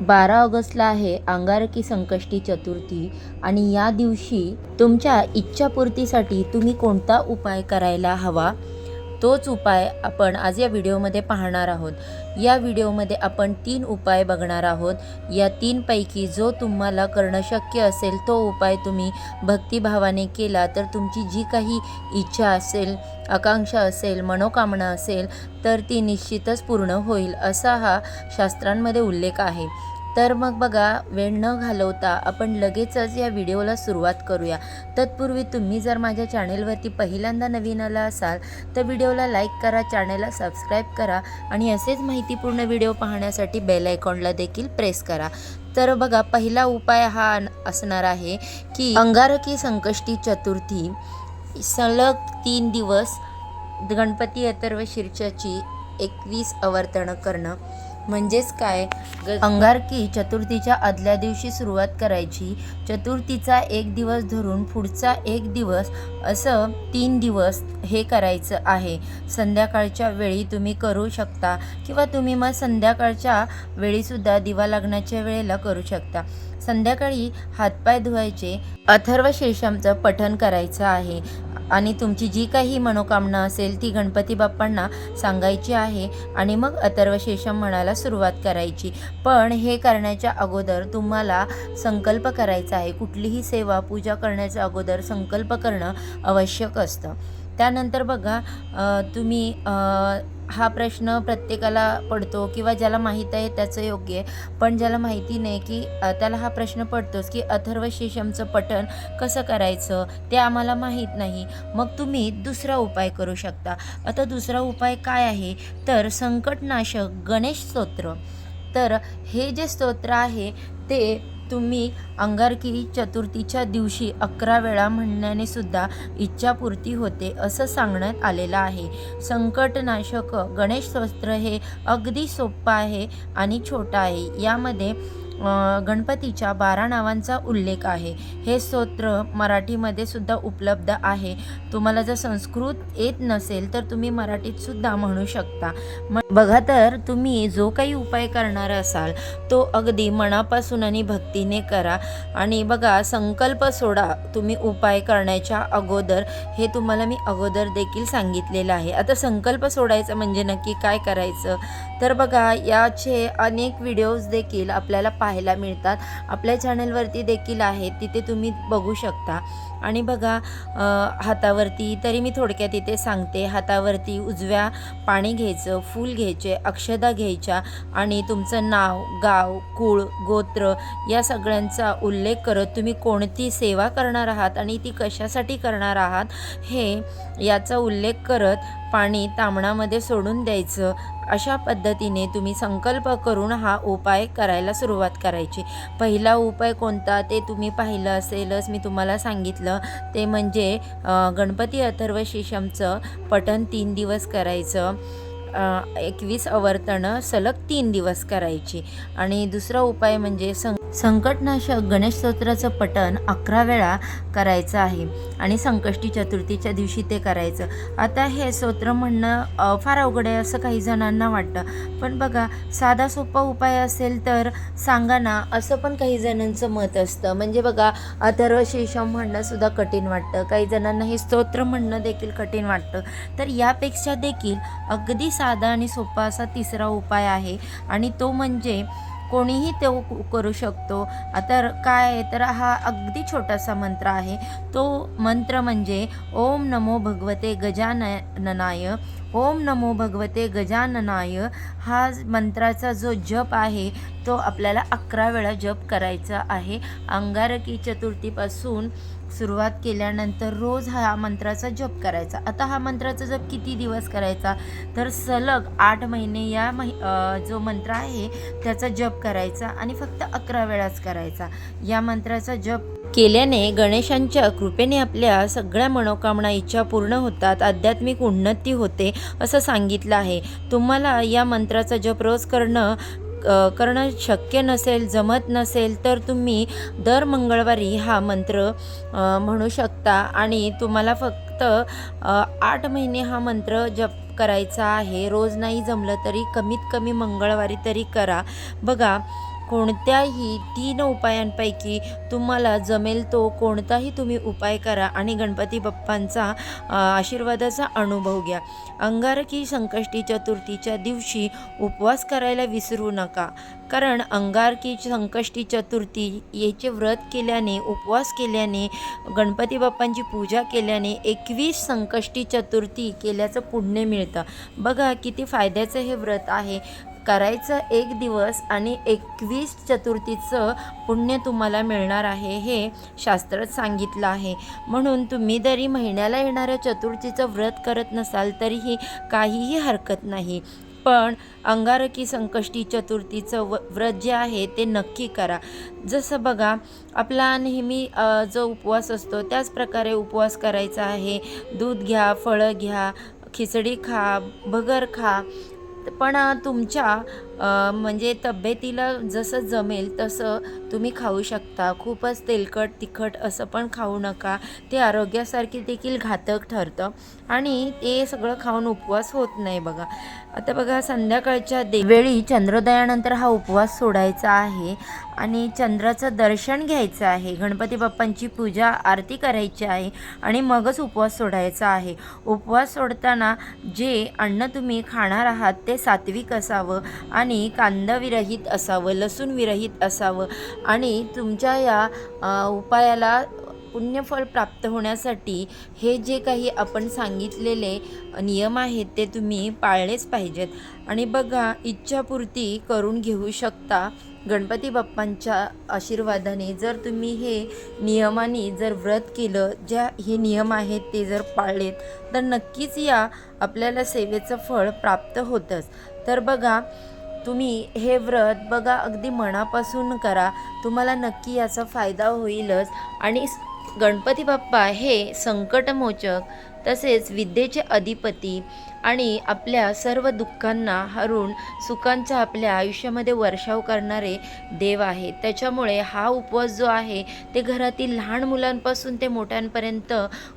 बारा ऑगस्टला आहे अंगारकी संकष्टी चतुर्थी आणि या दिवशी तुमच्या इच्छापूर्तीसाठी तुम्ही कोणता उपाय करायला हवा? तोच उपाय आपण आज या व्हिडिओमध्ये पाहणार आहोत. या व्हिडिओमध्ये आपण तीन उपाय बघणार आहोत. या तीनपैकी जो तुम्हाला करणं शक्य असेल तो उपाय तुम्ही भक्तिभावाने केला तर तुमची जी काही इच्छा असेल आकांक्षा असेल मनोकामना असेल तर ती निश्चितच पूर्ण होईल असा हा शास्त्रांमध्ये उल्लेख आहे. तर मग बघा वेळ न घालवता आपण लगेचच या व्हिडिओला सुरुवात करूया. तत्पूर्वी तुम्ही जर माझ्या चॅनेलवरती पहिल्यांदा नवीन आला असाल तर व्हिडिओला लाईक करा चॅनेलला सबस्क्राईब करा आणि असेच माहितीपूर्ण व्हिडिओ पाहण्यासाठी बेल आयकॉनला देखील प्रेस करा. तर बघा पहिला उपाय हा असणार आहे की अंगारकी संकष्टी चतुर्थी सलग तीन दिवस गणपती अथर्व शीर्षाची एकवीस अवर्तनं करणं. म्हणजेच काय? अंगारकी चतुर्थीच्या आदल्या दिवशी सुरुवात करायची. चतुर्थीचा एक दिवस धरून पुढचा एक दिवस असं तीन दिवस हे करायचं आहे. संध्याकाळच्या वेळी तुम्ही करू शकता किंवा तुम्ही मग संध्याकाळच्या वेळीसुद्धा दिवा लागण्याच्या वेळेला करू शकता. संध्याकाळी हातपाय धुवायचे. अथर्व शीर्षमचं पठण करायचं आहे. आणि तुमची जी काही मनोकामना असेल ती गणपती बाप्पांना सांगायची आहे आणि मग अथर्वशेषम म्हणायला सुरुवात करायची. पण हे करण्याच्या अगोदर तुम्हाला संकल्प करायचा आहे. कुठलीही सेवा पूजा करण्याच्या अगोदर संकल्प करणं आवश्यक असतं. त्यानंतर बघा तुम्ही हा प्रश्न प्रत्येकाला पडतो किंवा ज्याला माहीत आहे त्याचं योग्य आहे. पण ज्याला माहिती नाही की त्याला हा प्रश्न पडतोच की अथर्व शीर्षमचं पठण कसं करायचं ते आम्हाला माहीत नाही. मग तुम्ही दुसरा उपाय करू शकता. आता दुसरा उपाय काय आहे? तर संकटनाशक गणेश स्तोत्र. तर हे जे स्तोत्र आहे ते तुम्ही अंगारकी चतुर्थीच्या दिवशी अकरा वेळा म्हणण्याने सुद्धा इच्छापूर्ती होते असं सांगण्यात आलेलं आहे. संकटनाशक गणेश वस्त्र हे अगदी सोपं आहे आणि छोटं आहे. यामध्ये गणपतीच्या बारा नावांचा उल्लेख आहे. हे स्तोत्र मराठीमध्ये सुद्धा उपलब्ध आहे. तुम्हाला जर संस्कृत येत नसेल तर तुम्ही मराठीत सुद्धा म्हणू शकता. बघा तर तुम्ही जो काही उपाय करणार असाल तो अगदी मनापासून आणि भक्तीने करा. आणि बघा संकल्प सोडा तुम्ही उपाय करण्याच्या अगोदर. हे तुम्हाला मी अगोदर देखील सांगितलेलं आहे. आता संकल्प सोडायचं म्हणजे नक्की काय करायचं? तर बघा याचे अनेक व्हिडिओज देखील आपल्याला पाहायला मिळतात. आपल्या चॅनलवरती देखील आहेत तिथे तुम्ही बघू शकता. आणि बघा हातावरती तरी मी थोडक्यात इथे सांगते हातावरती उजव्या पाणी घ्यायचं फूल घ्यायचे अक्षदा घ्यायच्या आणि तुमचं नाव गाव कुळ गोत्र या सगळ्यांचा उल्लेख करत तुम्ही कोणती सेवा करणार आहात आणि ती कशासाठी करणार आहात हे याचा उल्लेख करत पाणी तांबणामध्ये सोडून द्यायचं. अशा पद्धतीने तुम्ही संकल्प करून हा उपाय करायला सुरुवात करायची. पहिला उपाय कोणता ते तुम्ही पाहिलं असेलच मी तुम्हाला सांगितलं. ते म्हणजे गणपती अथर्व शीशमचं पठण तीन दिवस करायचं. एकवीस अवर्तनं सलग तीन दिवस करायची. आणि दुसरा उपाय म्हणजे सं संकटनाशक गणेश स्तोत्राचं पठण अकरा वेळा करायचं आहे. आणि संकष्टी चतुर्थीच्या दिवशी ते करायचं. आता हे स्तोत्र म्हणणं फार अवघड आहे असं काही जणांना वाटतं. पण बघा साधा सोपा उपाय असेल तर सांगा ना असं पण काही जणांचं मत असतं. म्हणजे बघा अथर्व शीर्षम म्हणणंसुद्धा कठीण वाटतं. काही जणांना हे स्तोत्र म्हणणं देखील कठीण वाटतं. तर यापेक्षा देखील अगदी साधा आणि सोपा असा तिसरा उपाय आहे. आणि तो म्हणजे कोणीही तो करू शकतो. आता काय तर हा अगदी छोटासा मंत्र आहे. तो मंत्र म्हणजे ओम नमो भगवते गजाननाय ओम नमो भगवते गजाननाय हा मंत्राचा जो जप आहे तो आपल्याला अकरा वेळा जप करायचा आहे. अंगारकी चतुर्थीपासून सुरुवात केल्यानंतर रोज हा मंत्राचा जप करायचा. आता हा मंत्राचा जप किती दिवस करायचा? तर सलग आठ महिने या महि जो मंत्र आहे त्याचा जप करायचा आणि फक्त अकरा वेळाच करायचा. या मंत्राचा जप केल्याने गणेशांच्या कृपेने आपल्या सगळ्या मनोकामना इच्छा पूर्ण होतात आध्यात्मिक उन्नती होते असं सांगितलं आहे. तुम्हाला या मंत्राचा जप रोज करणं करणं शक्य नसेल जमत नसेल तर तुम्ही दर मंगळवारी हा मंत्र म्हणू शकता. आणि तुम्हाला फक्त आठ महिने हा मंत्र जप करायचा आहे. रोज नाही जमलं तरी कमीत कमी मंगळवारी तरी करा. बघा कोणत्याही तीन उपायांपैकी तुम्हाला जमेल तो कोणताही तुम्ही उपाय करा आणि गणपती बाप्पांचा आशीर्वादाचा अनुभव घ्या. अंगारकी संकष्टी चतुर्थीच्या दिवशी उपवास करायला विसरू नका. कारण अंगारकी संकष्टी चतुर्थी याचे व्रत केल्याने उपवास केल्याने गणपती बाप्पांची पूजा केल्याने एकवीस संकष्टी चतुर्थी केल्याचं पुण्य मिळतं. बघा किती फायद्याचं हे व्रत आहे. करायचं एक दिवस आणि एकवीस चतुर्थीचं पुण्य तुम्हाला मिळणार आहे हे शास्त्रात सांगितलं आहे. म्हणून तुम्ही जरी महिन्याला येणाऱ्या चतुर्थीचं व्रत करत नसाल तरीही काहीही हरकत नाही. पण अंगारकी संकष्टी चतुर्थीचं व व्रत जे आहे ते नक्की करा. जसं बघा आपला नेहमी जो उपवास असतो त्याच प्रकारे उपवास करायचा आहे. दूध घ्या फळं घ्या खिचडी खा भगर खा पण तुमच्या म्हणजे तब्येतीला जसं जमेल तसं तुम्ही खाऊ शकता. खूपच तेलकट तिखट असं पण खाऊ नका. ते आरोग्यासारखी देखील घातक ठरतं. आणि ते सगळं खाऊन उपवास होत नाही बघा. आता बघा संध्याकाळच्या दे वेळी चंद्रोदयानंतर हा उपवास सोडायचा आहे आणि चंद्राचं दर्शन घ्यायचं आहे. गणपती बाप्पांची पूजा आरती करायची आहे आणि मगच उपवास सोडायचा आहे. उपवास सोडताना जे अन्न तुम्ही खाणार आहात ते सात्विक असावं आणि आणि कांदाविरहित असावं लसूण विरहित असावं आणि तुमच्या या उपायाला पुण्यफळ प्राप्त होण्यासाठी हे जे काही आपण सांगितलेले नियम आहेत ते तुम्ही पाळलेच पाहिजेत. आणि बघा इच्छापूर्ती करून घेऊ शकता गणपती बाप्पांच्या आशीर्वादाने. जर तुम्ही हे नियमाने जर व्रत केलं ज्या हे नियम आहेत ते जर पाळलेत तर नक्कीच या आपल्याला सेवेचं फळ प्राप्त होतंच. तर बघा तुम्ही हे व्रत बघा अगदी मनापासून करा. तुम्हाला नक्की याचा फायदा होईलच. आणि गणपती बाप्पा हे संकटमोचक तसेच विद्येचे अधिपती आणि आपल्या सर्व दुःखांना हरून सुखांचा आपल्या आयुष्यामध्ये वर्षाव करणारे देव आहे त्याच्यामुळे हा उपवास जो आहे ते घरातील लहान मुलांपासून ते मोठ्यांपर्यंत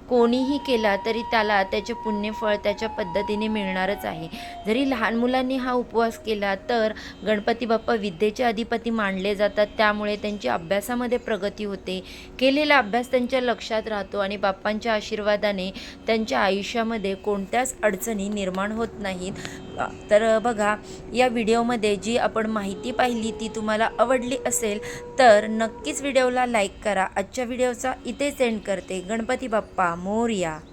कोणीही केला तरी त्याला त्याचे पुण्यफळ त्याच्या पद्धतीने मिळणारच आहे. जरी लहान मुलांनी हा उपवास केला तर गणपती बाप्पा विद्येचे अधिपती मानले जातात. त्यामुळे त्यांची अभ्यासामध्ये प्रगती होते. केलेला अभ्यास त्यांच्या लक्षात राहतो आणि बाप्पांच्या आशीर्वादाने त्यांच्या आयुष्यामध्ये कोणत्याच अडचणी निर्माण होत नाहीत. तर बघा या व्हिडिओमध्ये जी आपण माहिती पाहिली ती तुम्हाला आवडली असेल तर नक्कीच व्हिडिओला लाईक करा. आजच्या व्हिडिओचा इथे सेंड करते. गणपती बाप्पा મોરિયા